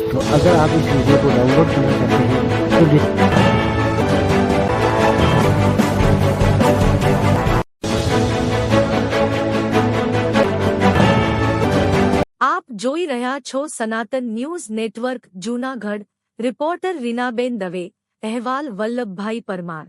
तो अगर आप इस वीडियो को डाउनलोड करना चाहते हैं तो डिस- આપ જોઈ રહ્યા છો Sanatan news network Junagadh reporter Reenaben Dave અહેવાલ વલ્લભભાઈ પરમાર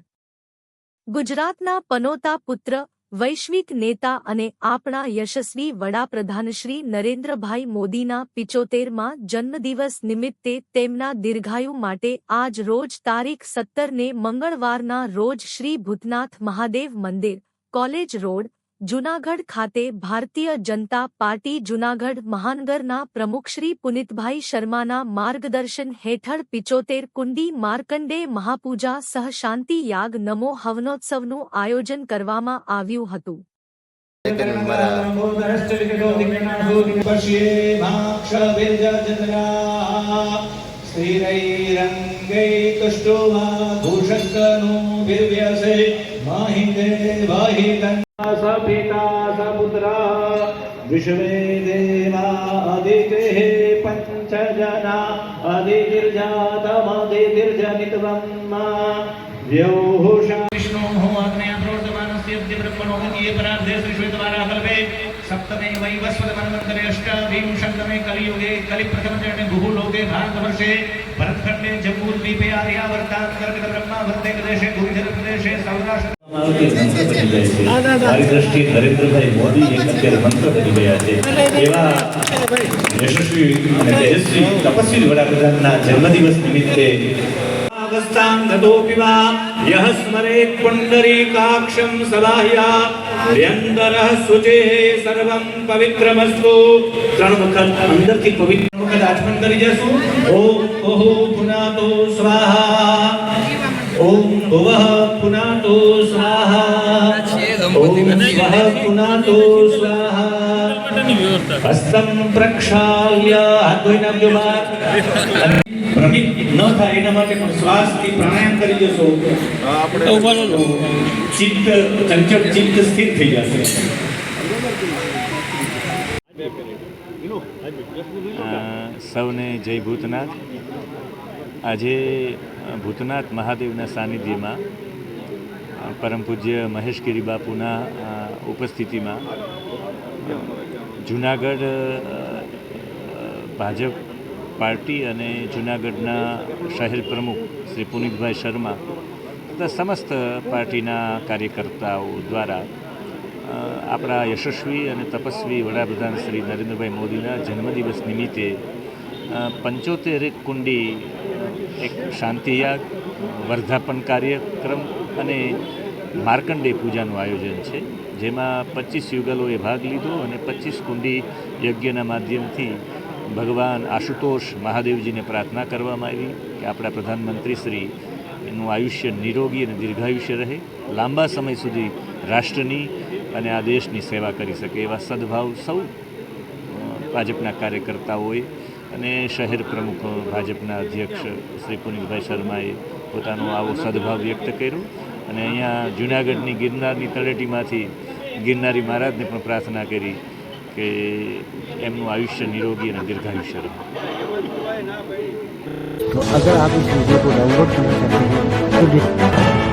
ગુજરાતના પનોતા પુત્ર વૈશ્વિક નેતા અને આપણા યશસ્વી વડાપ્રધાન શ્રી નરેન્દ્રભાઈ મોદીના પિચોતેરમાં જન્મદિવસ નિમિત્તે તેમના દીર્ઘાયુ માટે આજ રોજ તારીખ સત્તરને મંગળવારના રોજ શ્રી ભૂતનાથ મહાદેવ મંદિર, કોલેજ રોડ જૂનાગઢ ખાતે ભારતીય જનતા પાર્ટી જૂનાગઢ મહાનગરના પ્રમુખ શ્રી પુનિતભાઈ શર્માના માર્ગદર્શન હેઠળ પિચોતેર કુંડી માર્કંડે મહાપૂજા સહ શાંતિ યાગ નમો હવનોત્સવનું આયોજન કરવામાં આવ્યું હતું स्थिरैरङ्गैतुष्टुमाभूषङ्कनोभिर्व्यसे माहिते वाहिकन्या स पिता स पुत्रः विश्वे देवा अदितेः पञ्चजना अदितिर्जातमदितिर्जनित्वम् व्योहुषा विष्णोः अग्नया प्रोक्तमानस्य ब्रह्मणो ये परार्धे श्रीश्वेतवारा कल्पे सप्तमे वैवस्वतमन्वन्तरे अष्टाविंशतमे कलियुगे कलिप्रथमचरणे भूलोके भारतवर्षे भरतखण्डे સમીપે આર્યા વર્તા કર્કટ બ્રહ્મા વર્તે પ્રદેશે ગુર્જર પ્રદેશે, સૌરાષ્ટ્ર. નરેન્દ્રભાઈ મોદી એક અત્યારે મંત્ર છે. એવા યશસ્વી અને તેજસ્વી તપસ્વી વડાપ્રધાનના જન્મદિવસ નિમિત્તે अवस्थां गतोऽपि वा यः स्मरेत् पुण्डरीकाक्षं सलाह्या व्यन्दरः शुचेः सर्वं पवित्रमस्तु ત્રણ વખત અંદરથી પવિત્ર વખત આચમન કરી જશું ઓમ ઓહો પુનાતો સ્વાહા ઓમ ભુવઃ પુનાતો સ્વાહા ઓમ સ્વઃ પુનાતો સ્વાહા હસ્તમ પ્રક્ષાલ્ય હાથ ધોઈને આપજો બહાર ભ્રમિત ન થાય એના માટે પણ શ્વાસથી પ્રાણાયામ કરી જશો તો ચિત્ત ચંચળ ચિત્ત સ્થિર થઈ જશે. સૌને જય ભૂતનાથ. આજે ભૂતનાથ મહાદેવના સાનિધ્યમાં પરમ પૂજ્ય મહેશગીરી બાપુના ઉપસ્થિતિમાં જૂનાગઢ ભાજપ પાર્ટી અને જુનાગઢના શહેર પ્રમુખ શ્રી પુનિતભાઈ શર્મા તથા સમસ્ત પાર્ટીના કાર્યકર્તાઓ દ્વારા આપણા યશસ્વી અને તપસ્વી વડાપ્રધાન શ્રી નરેન્દ્રભાઈ મોદીના જન્મદિવસ નિમિત્તે પંચોતેર કુંડી એક શાંતિયાગ, વર્ધાપન કાર્યક્રમ અને માર્કંડે પૂજાનું આયોજન છે. જેમાં પચીસ યુગલોએ ભાગ લીધો અને પચીસ કુંડી યજ્ઞના માધ્યમથી ભગવાન આશુતોષ મહાદેવજીને પ્રાર્થના કરવામાં આવી કે આપણા પ્રધાનમંત્રી શ્રી એનું આયુષ્ય નિરોગી અને દીર્ઘાયુષ્ય રહે, લાંબા સમય સુધી રાષ્ટ્રની અને આ દેશની સેવા કરી શકે એવા સદભાવ સૌ ભાજપના કાર્યકર્તાઓએ અને શહેર પ્રમુખ ભાજપના અધ્યક્ષ શ્રી પુનિતભાઈ શર્માએ પોતાનો આવો સદભાવ વ્યક્ત કર્યો અને અહીંયા જૂનાગઢની ગિરનારની તળેટીમાંથી ગિરનારી મહારાજને પણ પ્રાર્થના કરી કે એમનું આયુષ્ય નિરોગી અને દીર્ઘાયુષ્ય રહે तो अगर आप इस वीडियो को डाउनलोड करना चाहते हैं तो डिस-